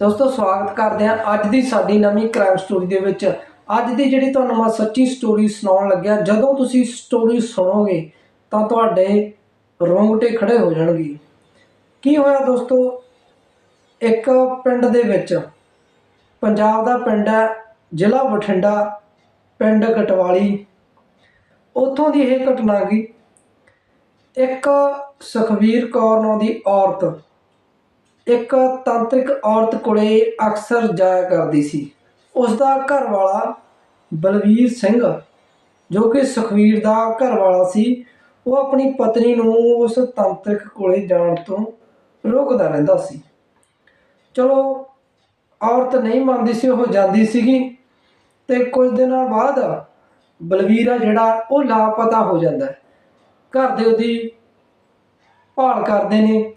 ਦੋਸਤੋ, ਸਵਾਗਤ ਕਰਦੇ ਹਾਂ ਅੱਜ ਦੀ ਸਾਡੀ ਨਵੀਂ ਕ੍ਰਾਈਮ ਸਟੋਰੀ ਦੇ ਵਿੱਚ। ਅੱਜ ਦੀ ਜਿਹੜੀ ਤੁਹਾਨੂੰ ਮੈਂ ਸੱਚੀ ਸਟੋਰੀ ਸੁਣਾਉਣ ਲੱਗਿਆ, ਜਦੋਂ ਤੁਸੀਂ ਸਟੋਰੀ ਸੁਣੋਗੇ, ਤਾਂ ਤੁਹਾਡੇ ਰੋਂਗਟੇ ਖੜੇ ਹੋ ਜਾਣਗੇ। ਕੀ ਹੋਇਆ ਦੋਸਤੋ? ਇੱਕ ਪਿੰਡ ਦੇ ਵਿੱਚ, ਪੰਜਾਬ ਦਾ ਪਿੰਡ ਹੈ, ਜ਼ਿਲ੍ਹਾ ਬਠਿੰਡਾ, ਪਿੰਡ ਕਟਵਾਲੀ। ਉੱਥੋਂ ਦੀ ਇਹ ਘਟਨਾ ਗਈ। ਇੱਕ ਸੁਖਵੀਰ ਕੌਰ ਨਾਂ ਦੀ ਔਰਤ ਇੱਕ ਤਾਂਤਰਿਕ ਔਰਤ ਕੋਲੇ ਅਕਸਰ ਜਾਇਆ ਕਰਦੀ ਸੀ। ਉਸ ਦਾ ਘਰ ਵਾਲਾ ਬਲਵੀਰ ਸਿੰਘ, ਜੋ ਕਿ ਸੁਖਵੀਰ ਦਾ ਘਰ ਵਾਲਾ ਸੀ, ਉਹ ਆਪਣੀ ਪਤਨੀ ਨੂੰ ਉਸ ਤਾਂਤਰਿਕ ਕੋਲੇ ਜਾਣ ਤੋਂ ਰੋਕਦਾ ਰਹਿੰਦਾ ਸੀ। ਚਲੋ, ਔਰਤ ਨਹੀਂ ਮੰਨਦੀ ਸੀ, ਉਹ ਜਾਂਦੀ ਸੀਗੀ ਤੇ ਕੁਝ ਦਿਨਾਂ ਬਾਅਦ ਬਲਵੀਰ ਆ ਜਿਹੜਾ, ਉਹ ਲਾਪਤਾ ਹੋ ਜਾਂਦਾ ਘਰ ਦੇ ਉਹਦੀ ਭਾਲ ਕਰਦੇ ਨੇ।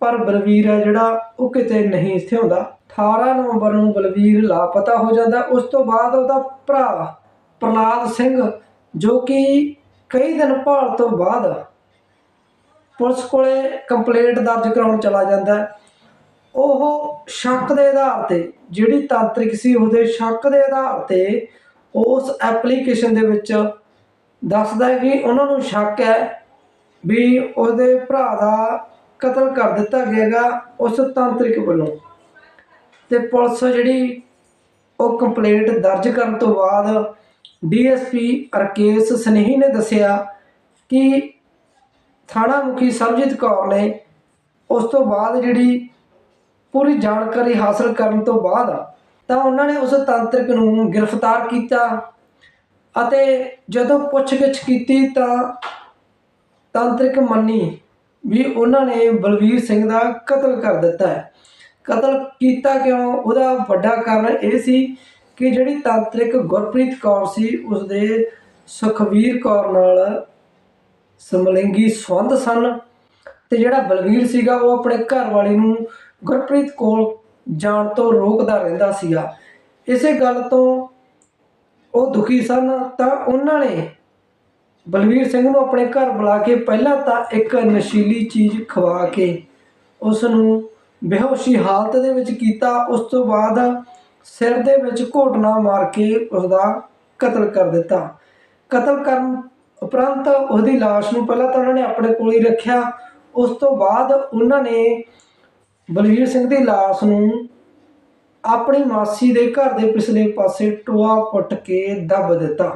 ਪਰ ਬਲਵੀਰ ਹੈ ਜਿਹੜਾ ਉਹ ਕਿਤੇ ਨਹੀਂ ਇੱਥੇ ਹੁੰਦਾ 18 ਨਵੰਬਰ ਨੂੰ ਬਲਵੀਰ ਲਾਪਤਾ ਹੋ ਜਾਂਦਾ। ਉਸ ਤੋਂ ਬਾਅਦ ਉਹਦਾ ਭਰਾ ਪ੍ਰਲਾਦ ਸਿੰਘ, ਜੋ ਕਿ ਕਈ ਦਿਨ ਭਾਲ ਤੋਂ ਬਾਅਦ ਪੁਲਿਸ ਕੋਲੇ ਕੰਪਲੇਂਟ ਦਰਜ ਕਰਾਉਣ ਚਲਾ ਜਾਂਦਾ ਉਹ ਸ਼ੱਕ ਦੇ ਆਧਾਰ ਤੇ, ਜਿਹੜੀ ਤਾਂਤਰਿਕ ਸੀ, ਉਹਦੇ ਸ਼ੱਕ ਦੇ ਆਧਾਰ ਤੇ ਉਸ ਐਪਲੀਕੇਸ਼ਨ ਦੇ ਵਿੱਚ ਦੱਸਦਾ ਹੈ ਕਿ ਉਹਨਾਂ ਨੂੰ ਸ਼ੱਕ ਹੈ ਵੀ ਉਹਦੇ ਭਰਾ ਦਾ ਕਤਲ ਕਰ ਦਿੱਤਾ ਗਿਆਗਾ ਉਸ ਤਾਂਤਰਿਕ ਵੱਲੋਂ। ਤੇ ਪੁਲਿਸ ਜਿਹੜੀ ਉਹ ਕੰਪਲੇਂਟ ਦਰਜ ਕਰਨ ਤੋਂ ਬਾਅਦ ਡੀਐਸਪੀ ਰਕੇਸ਼ ਸਨੇਹੀ ਨੇ ਦੱਸਿਆ ਕਿ ਥਾਣਾ ਮੁਖੀ ਸਰਬਜੀਤ ਕੌਰ ਨੇ ਉਸ ਤੋਂ ਬਾਅਦ ਜਿਹੜੀ ਪੂਰੀ ਜਾਣਕਾਰੀ ਹਾਸਲ ਕਰਨ ਤੋਂ ਬਾਅਦ ਤਾਂ ਉਹਨਾਂ ਨੇ ਉਸ ਤਾਂਤਰਿਕ ਨੂੰ ਗ੍ਰਿਫਤਾਰ ਕੀਤਾ ਅਤੇ ਜਦੋਂ ਪੁੱਛਗਿੱਛ ਕੀਤੀ ਤਾਂ ਤਾਂਤਰਿਕ ਮੰਨੀ ਵੀ ਉਹਨਾਂ ਨੇ ਬਲਵੀਰ ਸਿੰਘ ਦਾ ਕਤਲ ਕਰ ਦਿੱਤਾ ਹੈ। ਕਤਲ ਕੀਤਾ ਕਿਉਂ? ਉਹਦਾ ਵੱਡਾ ਕਾਰਨ ਇਹ ਸੀ ਕਿ ਜਿਹੜੀ ਤਾਂਤਰਿਕ ਗੁਰਪ੍ਰੀਤ ਕੌਰ ਸੀ, ਉਸਦੇ ਸੁਖਵੀਰ ਕੌਰ ਨਾਲ ਸਮਲਿੰਗੀ ਸੰਬੰਧ ਸਨ ਤੇ ਜਿਹੜਾ ਬਲਵੀਰ ਸੀਗਾ, ਉਹ ਆਪਣੇ ਘਰ ਵਾਲੀ ਨੂੰ ਗੁਰਪ੍ਰੀਤ ਕੋਲ ਜਾਣ ਤੋਂ ਰੋਕਦਾ ਰਹਿੰਦਾ ਸੀਗਾ। ਇਸੇ ਗੱਲ ਤੋਂ ਉਹ ਦੁਖੀ ਸਨ ਤਾਂ ਉਹਨਾਂ ਨੇ ਬਲਵੀਰ ਸਿੰਘ ਨੂੰ ਆਪਣੇ ਘਰ ਬੁਲਾ ਕੇ ਪਹਿਲਾਂ ਤਾਂ ਇੱਕ ਨਸ਼ੀਲੀ ਚੀਜ਼ ਖਵਾ ਕੇ ਉਸ ਨੂੰ ਬੇਹੋਸ਼ੀ ਹਾਲਤ ਦੇ ਵਿੱਚ ਕੀਤਾ, ਉਸ ਤੋਂ ਬਾਅਦ ਸਿਰ ਦੇ ਵਿੱਚ ਘੋਟਣਾ ਮਾਰ ਕੇ ਉਸ ਦਾ ਕਤਲ ਕਰ ਦਿੱਤਾ। ਕਤਲ ਕਰਨ ਉਪਰੰਤ ਉਹਦੀ ਲਾਸ਼ ਨੂੰ ਪਹਿਲਾਂ ਤਾਂ ਉਹਨਾਂ ਨੇ ਆਪਣੇ ਕੋਲ ਹੀ ਰੱਖਿਆ, ਉਸ ਤੋਂ ਬਾਅਦ ਉਹਨਾਂ ਨੇ ਬਲਵੀਰ ਸਿੰਘ ਦੀ ਲਾਸ਼ ਨੂੰ ਆਪਣੀ ਮਾਸੀ ਦੇ ਘਰ ਦੇ ਪਿਛਲੇ ਪਾਸੇ ਟੋਆ ਪੁੱਟ ਕੇ ਦੱਬ ਦਿੱਤਾ।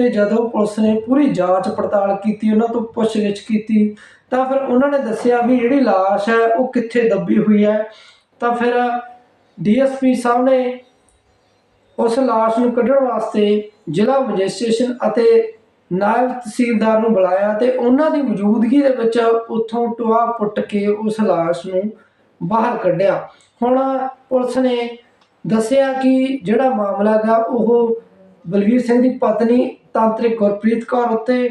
ਤੇ ਜਦੋਂ ਪੁਲਿਸ ਨੇ ਪੂਰੀ ਜਾਂਚ ਪੜਤਾਲ ਕੀਤੀ, ਉਹਨਾਂ ਤੋਂ ਪੁੱਛਗਿੱਛ ਕੀਤੀ, ਤਾਂ ਫਿਰ ਉਹਨਾਂ ਨੇ ਦੱਸਿਆ ਵੀ ਜਿਹੜੀ ਲਾਸ਼ ਹੈ ਉਹ ਕਿੱਥੇ ਦੱਬੀ ਹੋਈ ਹੈ। ਤਾਂ ਫਿਰ ਡੀਐਸਪੀ ਸਾਹਿਬ ਨੇ ਉਸ ਲਾਸ਼ ਨੂੰ ਕੱਢਣ ਵਾਸਤੇ ਜ਼ਿਲ੍ਹਾ ਮੈਜਿਸਟ੍ਰੇਸ਼ਨ ਅਤੇ ਨਾਇਬ ਤਹਿਸੀਲਦਾਰ ਨੂੰ ਬੁਲਾਇਆ ਤੇ ਉਹਨਾਂ ਦੀ ਮੌਜੂਦਗੀ ਦੇ ਵਿੱਚ ਉੱਥੋਂ ਟੋਆ ਪੁੱਟ ਕੇ ਉਸ ਲਾਸ਼ ਨੂੰ ਬਾਹਰ ਕੱਢਿਆ। ਹੁਣ ਪੁਲਿਸ ਨੇ ਦੱਸਿਆ ਕਿ ਜਿਹੜਾ ਮਾਮਲਾ ਗਾ ਉਹ ਬਲਵੀਰ ਸਿੰਘ ਦੀ ਪਤਨੀ ਤਾਂਤਰਿਕ ਗੁਰਪ੍ਰੀਤ ਕੌਰ ਉੱਤੇ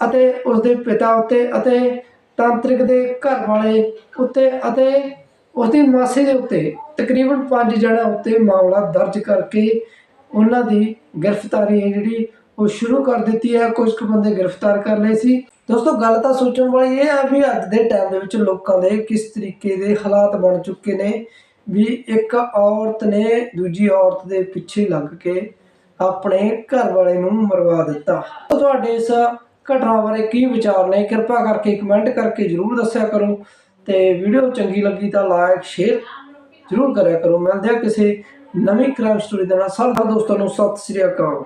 ਅਤੇ ਉਸ ਦੇ ਪਿਤਾ ਉੱਤੇ ਅਤੇ ਤਾਂਤਰਿਕ ਦੇ ਘਰ ਵਾਲੇ ਉੱਤੇ ਅਤੇ ਉਸ ਦੀ ਮਾਸੀ ਦੇ ਉੱਤੇ ਤਕਰੀਬਨ 5 ਜਣਾਂ ਉੱਤੇ ਮਾਮਲਾ ਦਰਜ ਕਰਕੇ ਉਹਨਾਂ ਦੀ ਗ੍ਰਿਫਤਾਰੀ ਹੈ ਜਿਹੜੀ ਉਹ ਸ਼ੁਰੂ ਕਰ ਦਿੱਤੀ ਹੈ। ਕੁਝ ਕੁ ਬੰਦੇ ਗ੍ਰਿਫਤਾਰ ਕਰ ਲਏ ਸੀ। ਦੋਸਤੋ, ਗੱਲ ਤਾਂ ਸੋਚਣ ਵਾਲੀ ਇਹ ਹੈ ਵੀ ਅੱਜ ਦੇ ਟਾਈਮ ਦੇ ਵਿੱਚ ਲੋਕਾਂ ਦੇ ਕਿਸ ਤਰੀਕੇ ਦੇ ਹਾਲਾਤ ਬਣ ਚੁੱਕੇ ਨੇ ਵੀ ਇੱਕ ਔਰਤ ਨੇ ਦੂਜੀ ਔਰਤ ਦੇ ਪਿੱਛੇ ਲੱਗ ਕੇ ਆਪਣੇ ਘਰ ਵਾਲੇ ਨੂੰ ਮਰਵਾ ਦਿੱਤਾ। ਤੁਹਾਡੇ ਇਸ ਘਟਨਾ ਬਾਰੇ ਕੀ ਵਿਚਾਰ ਨੇ? ਕਿਰਪਾ ਕਰਕੇ ਕਮੈਂਟ ਕਰਕੇ ਜਰੂਰ ਦੱਸਿਆ ਕਰੋ। ਤੇ ਵੀਡੀਓ ਚੰਗੀ ਲੱਗੀ ਤਾਂ ਲਾਈਕ ਸ਼ੇਅਰ ਜਰੂਰ ਕਰਿਆ ਕਰੋ। ਮਿਲਦੇ ਆ ਕਿਸੇ ਨਵੀਂ ਕ੍ਰਾਈਮ ਸਟੋਰੀ ਦੇ ਨਾਲ। ਸਭ ਦੋਸਤਾਂ ਨੂੰ ਸਤਿ ਸ੍ਰੀ ਅਕਾਲ।